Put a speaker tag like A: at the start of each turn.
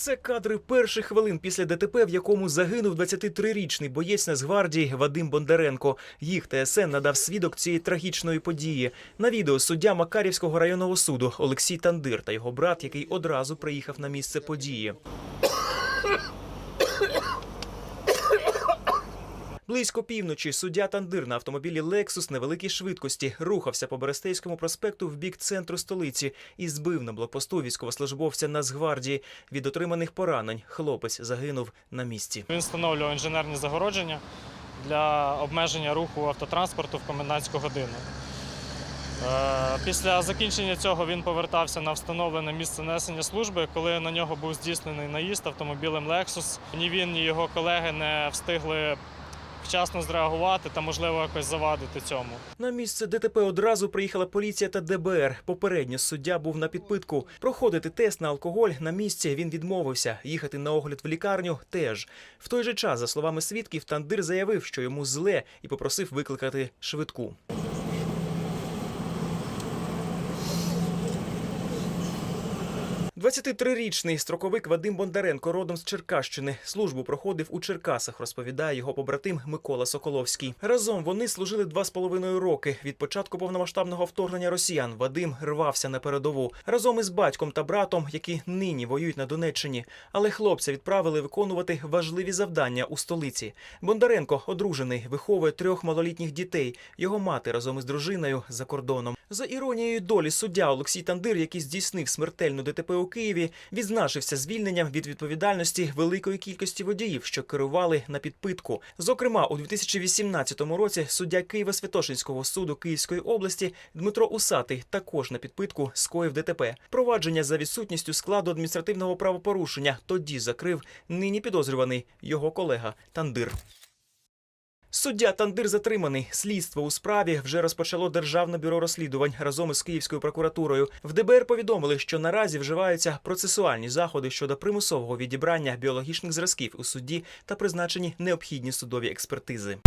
A: Це кадри перших хвилин після ДТП, в якому загинув 23-річний боєць Нацгвардії Вадим Бондаренко. Їх ТСН надав свідок цієї трагічної події. На відео суддя Макарівського районного суду Олексій Тандир та його брат, який одразу приїхав на місце події. Близько півночі суддя Тандир на автомобілі Lexus на великій швидкості рухався по Берестейському проспекту в бік центру столиці і збив на блокпосту військовослужбовця Нацгвардії. Від отриманих поранень хлопець загинув на місці.
B: Він встановлював інженерні загородження для обмеження руху автотранспорту в комендантську годину. Е, Після закінчення цього він повертався на встановлене місце несення служби, коли на нього був здійснений наїзд автомобілем Lexus. Ні він, ні його колеги не встигли вчасно зреагувати та, можливо, якось завадити цьому.
A: На місце ДТП одразу приїхала поліція та ДБР. Попередньо суддя був на підпитку. Проходити тест на алкоголь на місці він відмовився. Їхати на огляд в лікарню теж. В той же час, за словами свідків, Тандир заявив, що йому зле, і попросив викликати швидку. – 23-річний строковик Вадим Бондаренко родом з Черкащини. Службу проходив у Черкасах, розповідає його побратим Микола Соколовський. Разом вони служили два з половиною роки. Від початку повномасштабного вторгнення росіян Вадим рвався на передову разом із батьком та братом, які нині воюють на Донеччині. Але хлопця відправили виконувати важливі завдання у столиці. Бондаренко одружений, виховує трьох малолітніх дітей. Його мати разом із дружиною за кордоном. За іронією долі суддя Олексій Тандир, який здійснив смертельну ДТП у Києві, відзначився звільненням від відповідальності великої кількості водіїв, що керували на підпитку. Зокрема, у 2018 році суддя Києво-Святошинського суду Київської області Дмитро Усатий також на підпитку скоїв ДТП. Провадження за відсутністю складу адміністративного правопорушення тоді закрив нині підозрюваний його колега Тандир. Суддя Тандир затриманий. Слідство у справі вже розпочало Державне бюро розслідувань разом із Київською прокуратурою. В ДБР повідомили, що наразі вживаються процесуальні заходи щодо примусового відібрання біологічних зразків у судді та призначені необхідні судові експертизи.